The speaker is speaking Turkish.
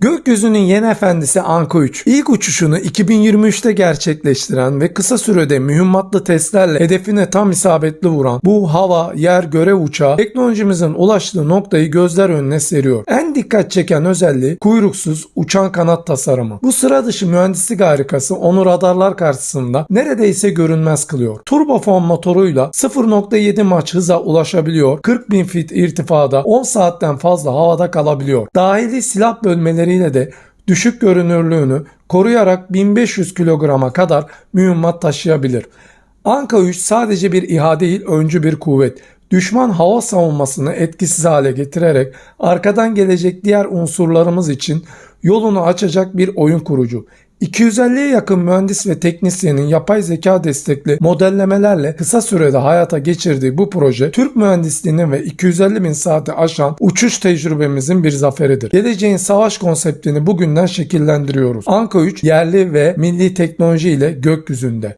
Gökyüzünün yeni efendisi Anka 3 ilk uçuşunu 2023'te gerçekleştiren ve kısa sürede mühimmatlı testlerle hedefine tam isabetli vuran bu hava, yer, görev uçağı teknolojimizin ulaştığı noktayı gözler önüne seriyor. En dikkat çeken özelliği kuyruksuz uçan kanat tasarımı. Bu sıra dışı mühendislik harikası onu radarlar karşısında neredeyse görünmez kılıyor. Turbofan motoruyla 0.7 maç hıza ulaşabiliyor. 40 bin fit irtifada 10 saatten fazla havada kalabiliyor. Dahili silah bölmeleriyle de düşük görünürlüğünü koruyarak 1500 kilograma kadar mühimmat taşıyabilir. Anka 3 sadece bir İHA değil öncü bir kuvvet. Düşman hava savunmasını etkisiz hale getirerek arkadan gelecek diğer unsurlarımız için yolunu açacak bir oyun kurucu. 250'ye yakın mühendis ve teknisyenin yapay zeka destekli modellemelerle kısa sürede hayata geçirdiği bu proje Türk mühendisliğinin ve 250 bin saati aşan uçuş tecrübemizin bir zaferidir. Geleceğin savaş konseptini bugünden şekillendiriyoruz. Anka 3 yerli ve milli teknoloji ile gökyüzünde.